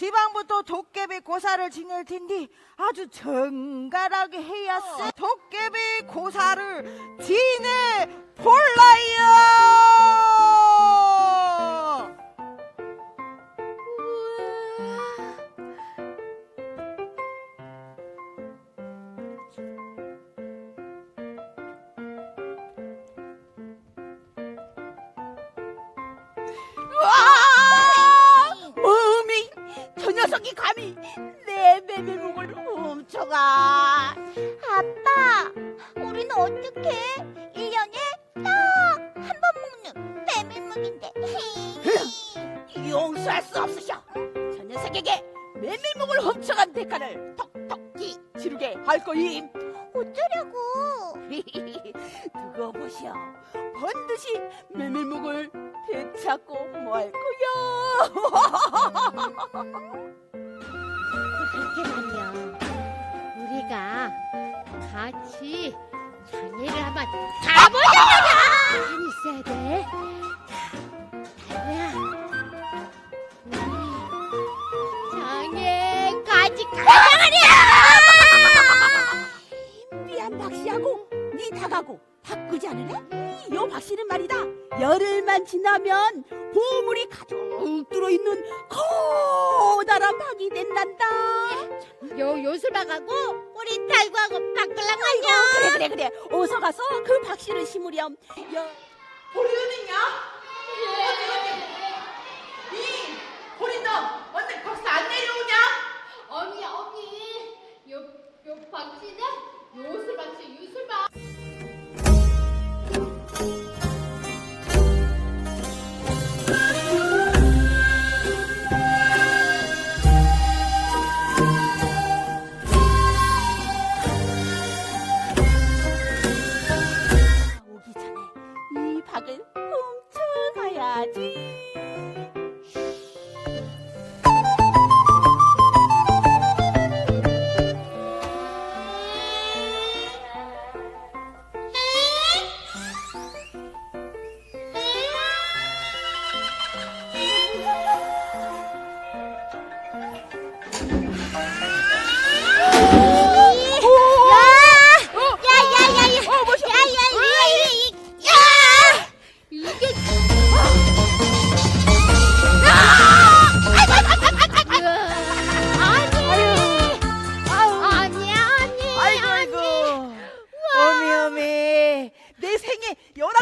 내일부터 도깨비 고사를 지낼 텐데 아주 정갈하게 해야 쎄. 도깨비 고사를 지내 볼라요. 녀석이 감히 내 메밀묵을 훔쳐가 아빠, 우리는 어떡해? 1년에 딱 한 번 먹는 메밀묵인데. 용서할 수 없으셔 저 녀석에게 메밀묵을 훔쳐간 대가를 톡톡히 치르게 할 거임 어쩌려고? 두고 보시오 반드시 메밀묵을 되찾고 말 거야 그렇게 말이야. 우리가 같이 장애를 한번 가보자. 잘 있어야 돼. 자, 달구야. 우리 장애까지 가자 말이야. 미안 박씨하고 니 닭하고 바꾸지 않을래? 요 박씨는 말이다 열흘만 지나면 보물이 가득 들어있는 커다란 닭이 된단다 요 요술방하고 우리 달구하고 바꿀란 말이야. 그래 그래 그래 어서 가서 그 박씨를 심으렴 여... 보리는요? 어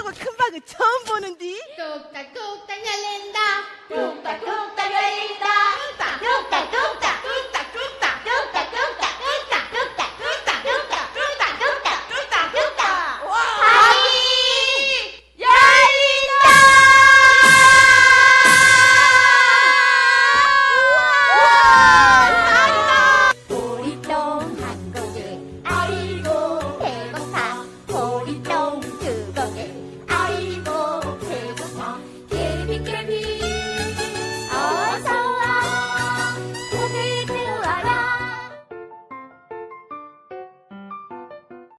요라고 큰 박을 처음 보는디? 뚝딱뚝딱 열린다. 뚝딱뚝딱 열린다. 뚝딱뚝딱